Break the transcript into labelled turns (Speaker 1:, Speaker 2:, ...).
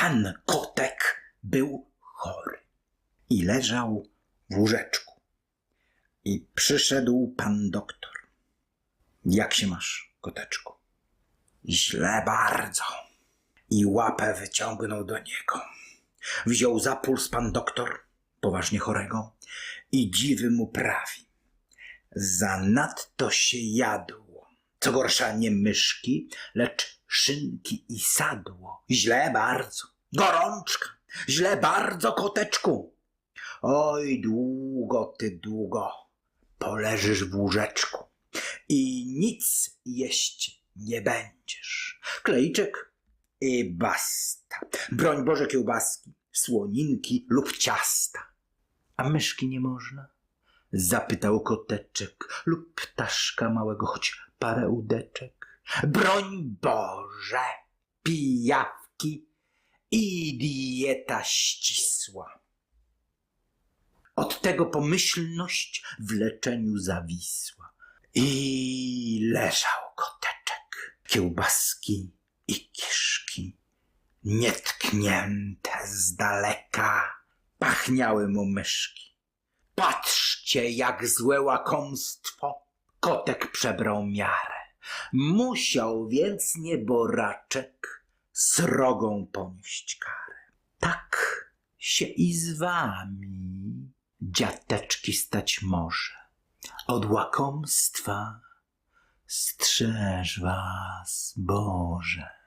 Speaker 1: Pan kotek był chory i leżał w łóżeczku. I przyszedł pan doktor. Jak się masz, koteczku? Źle bardzo. I łapę wyciągnął do niego. Wziął za puls pan doktor, poważnie chorego, i dziwy mu prawi. Zanadto się jadło. Co gorsza nie myszki, lecz szynki i sadło. Źle bardzo. Gorączka. Źle bardzo, koteczku. Oj, długo ty długo poleżysz w łóżeczku i nic jeść nie będziesz. Klejczek i basta. Broń Boże kiełbaski, słoninki lub ciasta. A myszki nie można? Zapytał koteczek lub ptaszka małego, choć parę udeczek. Broń Boże, pijawki i dieta ścisła. Od tego pomyślność w leczeniu zawisła. I leżał koteczek, kiełbaski i kiszki, nietknięte z daleka, pachniały mu myszki. Patrzcie, jak złe łakomstwo kotek przebrał miarę. Musiał więc nieboraczek srogą ponieść karę. Tak się i z wami, dziateczki, stać może. Od łakomstwa strzeż was, Boże.